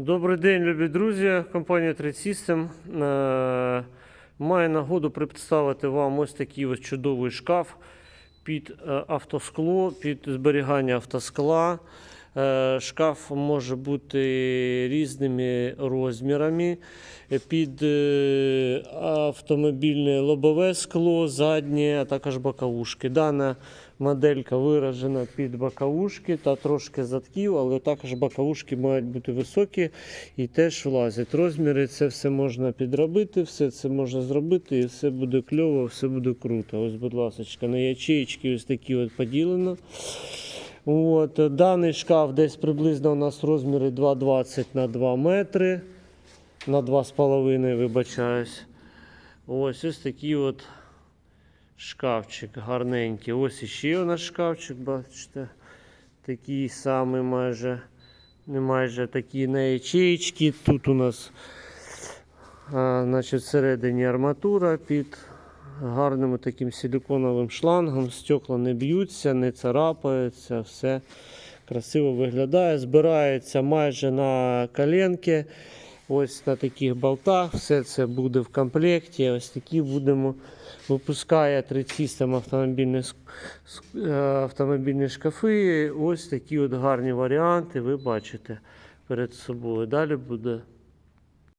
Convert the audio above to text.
Добрий день, любі друзі. Компанія Trade System е, має нагоду представити вам ось такий ось чудовий шкаф під е, автоскло, під зберігання автоскла. Е, Шкаф може бути різними розмірами. Під е, автомобільне лобове скло, заднє, а також боковушки. Дана моделька виражена під боковушки та трошки задків, але також боковушки мають бути високі і теж влазять. Розміри це все можна підробити, все це можна зробити, і все буде кльово, все буде круто. Ось, будь ласка, на ячеїчки ось такі от поділено. От, даний шкаф десь приблизно у нас розміри 2,20 на 2 метри. На 2,5, вибачаюсь. Ось ось такий от шкафчик гарненький. Ось іще у нас шкафчик, бачите. Такий самий майже. Не майже такі на ячеїчки. Тут у нас а, значить, всередині арматура під гарним таким силиконовим шлангом. Стекла не б'ються, не царапаються, все красиво виглядає. Збирається майже на коленки. Ось на таких болтах. Все це буде в комплекті. Ось такі будемо. Випускає 30 автомобільні, е, автомобільні шкафи. Ось такі от гарні варіанти ви бачите перед собою. Далі буде